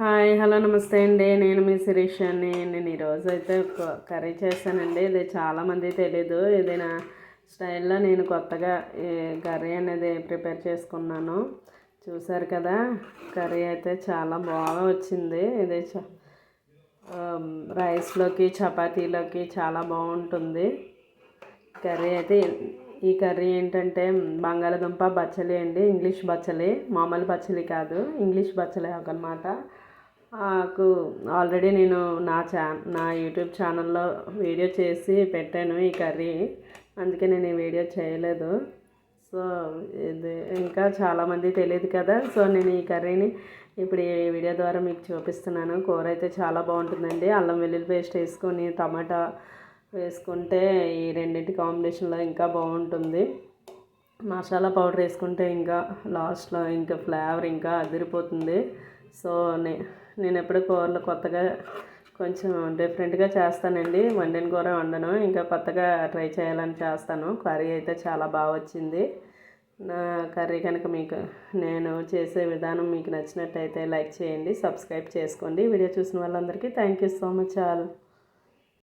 Hi hello నమస్తే అండి. నేను మీ శిరీష్ అని నేను ఈరోజు అయితే ఒక కర్రీ చేశానండి. ఇది చాలామంది తెలీదు. ఇది నా స్టైల్లో నేను కొత్తగా ఈ కర్రీ అనేది ప్రిపేర్ చేసుకున్నాను. చూసారు కదా కర్రీ అయితే చాలా బాగా వచ్చింది. ఇది చ రైస్లోకి చపాతీలోకి చాలా బాగుంటుంది. కర్రీ అయితే ఈ కర్రీ ఏంటంటే బంగాళదుంప బచ్చలి అండి. ఇంగ్లీష్ బచ్చలి మామూలు బచ్చలి కాదు. ఇంగ్లీష్ బచ్చలి ఒకనమాట నాకు ఆల్రెడీ నేను నా ఛా నా యూట్యూబ్ ఛానల్లో వీడియో చేసి పెట్టాను ఈ కర్రీ. అందుకే నేను ఈ వీడియో చేయలేదు. సో ఇది ఇంకా చాలామంది తెలియదు కదా. సో నేను ఈ కర్రీని ఇప్పుడు ఈ వీడియో ద్వారా మీకు చూపిస్తున్నాను. కూర అయితే చాలా బాగుంటుందండి. అల్లం వెల్లుల్లి పేస్ట్ వేసుకొని టమాటా వేసుకుంటే ఈ రెండింటి కాంబినేషన్లో ఇంకా బాగుంటుంది. మసాలా పౌడర్ వేసుకుంటే ఇంకా లాస్ట్లో ఇంకా ఫ్లేవర్ ఇంకా అదిరిపోతుంది. సో నే నేను ఎప్పుడు కూరలు కొత్తగా కొంచెం డిఫరెంట్గా చేస్తానండి. వండిన కూర వండను ఇంకా కొత్తగా ట్రై చేయాలని చేస్తాను. కర్రీ అయితే చాలా బాగా వచ్చింది. నా కర్రీ కనుక మీకు నేను చేసే విధానం మీకు నచ్చినట్టయితే లైక్ చేయండి సబ్స్క్రైబ్ చేసుకోండి. వీడియో చూసిన వాళ్ళందరికీ thank you so much all.